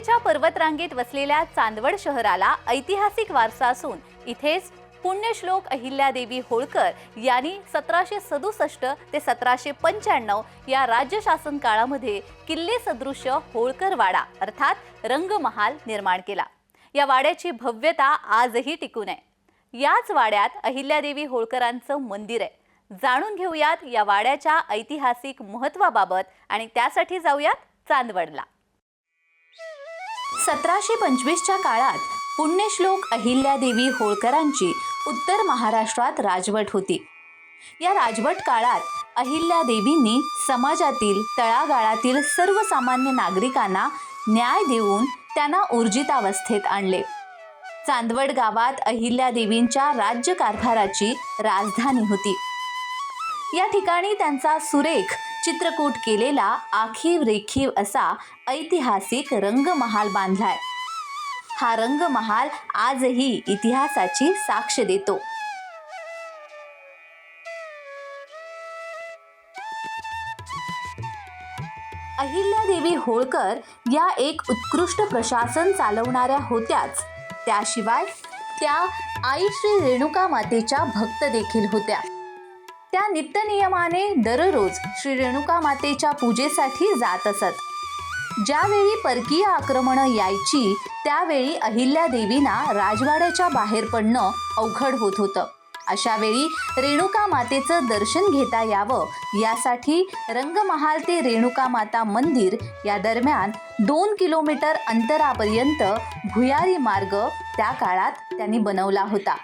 हिमालयाच्या पर्वतरांगेत वसलेल्या चांदवड शहराला ऐतिहासिक वारसा असून इथेच पुण्यश्लोक अहिल्यादेवी होळकर यांनी सतराशे सदुसष्ट ते सतराशे पंच्याण्णव या राज्य शासन काळामध्ये किल्ले सदृश्य होळकर वाडा अर्थात रंगमहाल निर्माण केला. या वाड्याची भव्यता आजही टिकून आहे. याच वाड्यात अहिल्यादेवी होळकरांचं मंदिर आहे. जाणून घेऊयात या वाड्याच्या ऐतिहासिक महत्वाबाबत आणि त्यासाठी जाऊयात चांदवडला. सतराशे पंचवीसच्या काळात पुण्यश्लोक अहिल्यादेवी होळकरांची उत्तर महाराष्ट्रात राजवट होती. या राजवट काळात अहिल्यादेवींनी समाजातील तळागाळातील सर्वसामान्य नागरिकांना न्याय देऊन त्यांना ऊर्जितावस्थेत आणले. चांदवड गावात अहिल्यादेवींच्या राज्यकारभाराची राजधानी होती. या ठिकाणी त्यांचा सुरेख चित्रकूट केलेला आखीव रेखीव असा ऐतिहासिक रंगमहाल बांधलाय. हा रंगमहाल आजही इतिहासाची साक्ष देतो. अहिल्यादेवी होळकर या एक उत्कृष्ट प्रशासन चालवणाऱ्या होत्याच. त्याशिवाय त्या आई श्री रेणुका मातेच्या भक्त देखील होत्या. त्या नित्यनियमाने दररोज श्री रेणुका मातेच्या पूजेसाठी जात असत. ज्यावेळी परकीय आक्रमणं यायची त्यावेळी अहिल्या देवींना राजवाड्याच्या बाहेर पडणं अवघड होत होतं. अशा वेळी रेणुका मातेचं दर्शन घेता यावं यासाठी रंगमहाल ते रेणुका माता मंदिर या दरम्यान दोन किलोमीटर अंतरापर्यंत भुयारी मार्ग त्या काळात त्यांनी बनवला होता.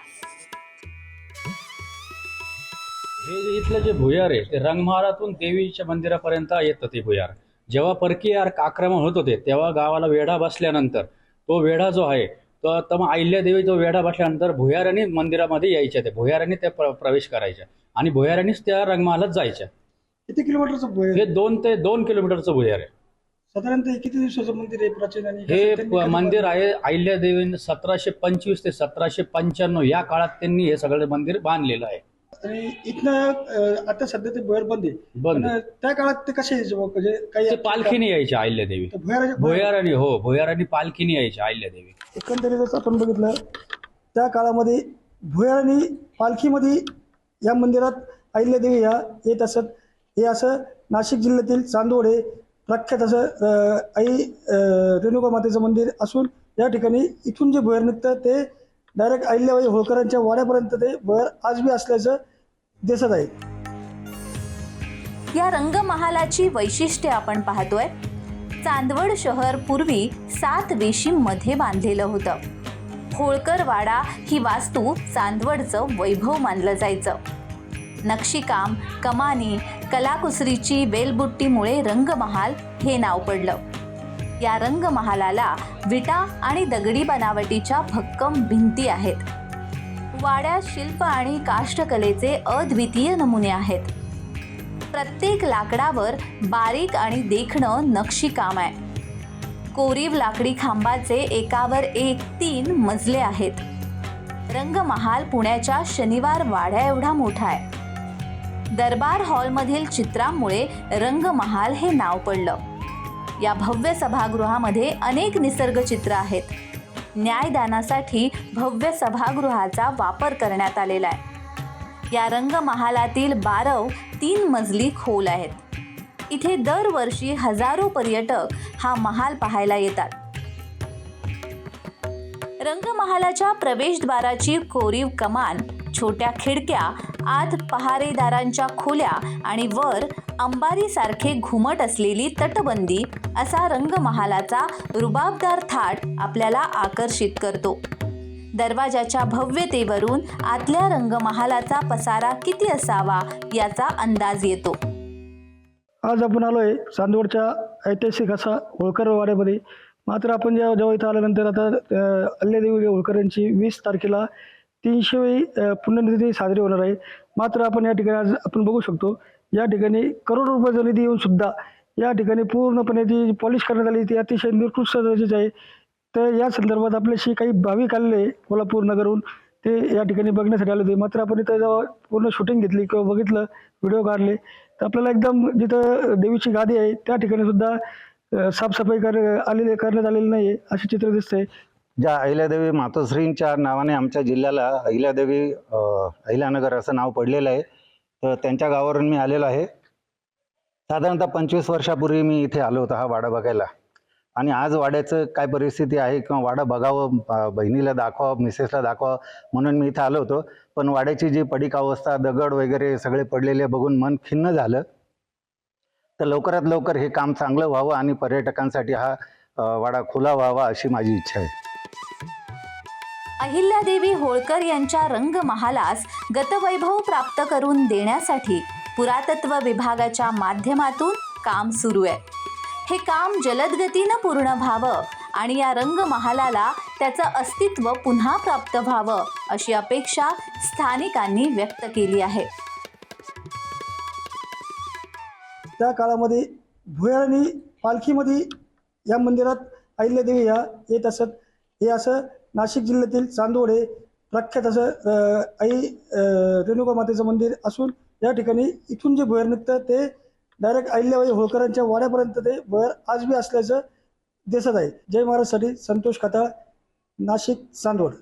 हे जे इथलं जे भुयार आहे ते रंगमहालातून देवीच्या मंदिरापर्यंत येतं ते भुयार. जेव्हा परकीय आक्रमण होत होते तेव्हा गावाला वेढा बसल्यानंतर तो वेढा जो आहे तो तर मग अहिल्यादेवी तो वेढा बसल्यानंतर भुयारांनी मंदिरामध्ये यायच्या ते भुयारांनी त्या प्र- प्रवेश करायच्या आणि भुयारांनीच त्या रंगमहालात जायच्या. किती किलोमीटरचं भुयार हे दोन ते दोन किलोमीटरचं भुयार आहे. साधारणतः हे किती दिवसाचं मंदिर आहे प्राचीन आणि हे त्यांनी मंदिर? आहे अहिल्यादेवीने सतराशे पंचवीस ते सतराशे पंच्याण्णव या काळात त्यांनी हे सगळं मंदिर बांधलेलं आहे. आणि इथनं आता सध्या ते भुयार बंद आहे. बंद पण त्या काळात ते कसे यायचे बुवा? म्हणजे काही पालखीने यायचे अहिल्यादेवी. ते भुयाराचे- भुयारांनी हो भुयारांनी पालखीने यायच्या अहिल्यादेवी. एकंदरीतच आपण बघितलं त्या काळामध्ये भुयार आणि पालखीमध्ये या मंदिरात अहिल्यादेवी ह्या येत असत. हे असं नाशिक जिल्ह्यातील चांदोड हे प्रख्यात असं अं, आई अं, रेणुका मातेचं मंदिर असून या ठिकाणी इथून जे भुयार निघतं ते डायरेक्ट अहिल्याबाई होळकरांच्या वाड्यापर्यंत ते वर आजबी असल्याचं दिसत आहे. या रंगमहालाची वैशिष्ट्ये आपण पाहतोय. चांदवड शहर पूर्वी सात वेशीमध्ये बांधलेलं होतं. होळकर वाडा ही वास्तू चांदवडचं वैभव मानलं जायचं. नक्षीकाम कमानी कलाकुसरीची वेलबुट्टीमुळे रंगमहाल हे नाव पडलं. या रंगमहालाला विटा आणि दगडी बनावटीच्या भक्कम भिंती आहेत. वाड्यात शिल्प आणि काष्टकलेचे अद्वितीय नमुने आहेत. प्रत्येक लाकडावर बारीक आणि देखणं नक्षीकाम आहे. कोरीव लाकडी खांबाचे एकावर एक तीन मजले आहेत. रंगमहाल पुण्याच्या शनिवार वाड्या एवढा मोठा आहे. दरबार हॉलमधील चित्रांमुळे रंगमहाल हे नाव पडलं. या भव्य सभागृहामध्ये अनेक निसर्ग चित्र आहेत. न्यायदानासाठी भव्य सभागृहाचा वापर करण्यात आलेला आहे. या रंगमहालातील बारव तीन मजली खोल आहेत. इथे दरवर्षी हजारो पर्यटक हा महाल पाहायला येतात. रंगमहालाच्या प्रवेशद्वाराची कोरीव कमान छोट्या खिडक्या आत पहारेदारांच्या खोल्या आणि वर अंबारीसारखे घुमट असलेली तटबंदी असा रंगमहालाचा रुबाबदार थाट आपल्याला आकर्षित करतो. दरवाजाच्या भव्यतेवरून आतल्या रंगमहालाचा पसारा किती असावा याचा अंदाज येतो. आज आपण आलोय चांदवडच्या ऐतिहासिक असा होळकर वाड्यामध्ये. मात्र आपण जेव्हा जेव्हा इथं आल्यानंतर आता अं, अल्ल्यादेवी होळकर यांची वीस तारखेला तीनशेवी पुण्यनिधी साजरी होणार आहे. मात्र आपण या ठिकाणी आज आपण बघू शकतो या ठिकाणी करोडो रुपयाचा निधी येऊन सुद्धा या ठिकाणी पूर्णपणे जी पॉलिश करण्यात आली ती अतिशय निकृष्ट दर्जाची आहे. तर या संदर्भात आपल्याशी काही भाविक आलेले कोल्हापूर नगरहून. ते या ठिकाणी बघण्यासाठी आले होते मात्र आपण इथं जेव्हा पूर्ण शूटिंग घेतली किंवा बघितलं व्हिडिओ काढले तर आपल्याला एकदम जिथं देवीची गादी आहे त्या ठिकाणी सुद्धा साफसफाई कर आलेली करण्यात आलेली नाही आहे असे चित्र दिसतंय. ज्या अहिल्यादेवी मातोश्रींच्या नावाने आमच्या जिल्ह्याला अहिल्यादेवी अहिल्यानगर असं नाव पडलेलं आहे. तर त्यांच्या गावावरून मी आलेलो आहे. साधारणतः पंचवीस वर्षापूर्वी मी इथे आलो होतो हा वाडा बघायला. आणि आज वाड्याचं काय परिस्थिती आहे किंवा वाडा बघावं बहिणीला दाखवावं मिसेसला दाखवावं म्हणून मी इथे आलो होतो. पण वाड्याची जी पडीक अवस्था दगड वगैरे सगळे पडलेले बघून मन खिन्न झालं. तर लवकरात लवकर हे काम चांगलं व्हावं आणि पर्यटकांसाठी हा वाडा खुला व्हावा अशी माझी इच्छा आहे. अहिल्यादेवी होळकर यांच्या रंगमहालास गतवैभव प्राप्त करून देण्यासाठी पुरातत्व विभागाच्या माध्यमातून काम सुरू आहे. हे काम जलदगतीनं पूर्ण व्हावं आणि या रंगमहालाला त्याचं अस्तित्व पुन्हा प्राप्त व्हावं अशी अपेक्षा स्थानिकांनी व्यक्त केली आहे. त्या काळामध्ये भुयारांनी पालखीमध्ये या मंदिरात अहिल्यादेवी या येत असत. हे असं नाशिक जिल्ह्यातील चांदोड हे प्रख्यात असं आई रेणुका मातेचं मंदिर असून या ठिकाणी इथून जे भुयार निघतं ते डायरेक्ट अहिल्याबाई होळकरांच्या वाड्यापर्यंत ते भुयार आज बी असल्याचं दिसत आहे. जय महाराजसाठी संतोष खाता नाशिक चांदवड.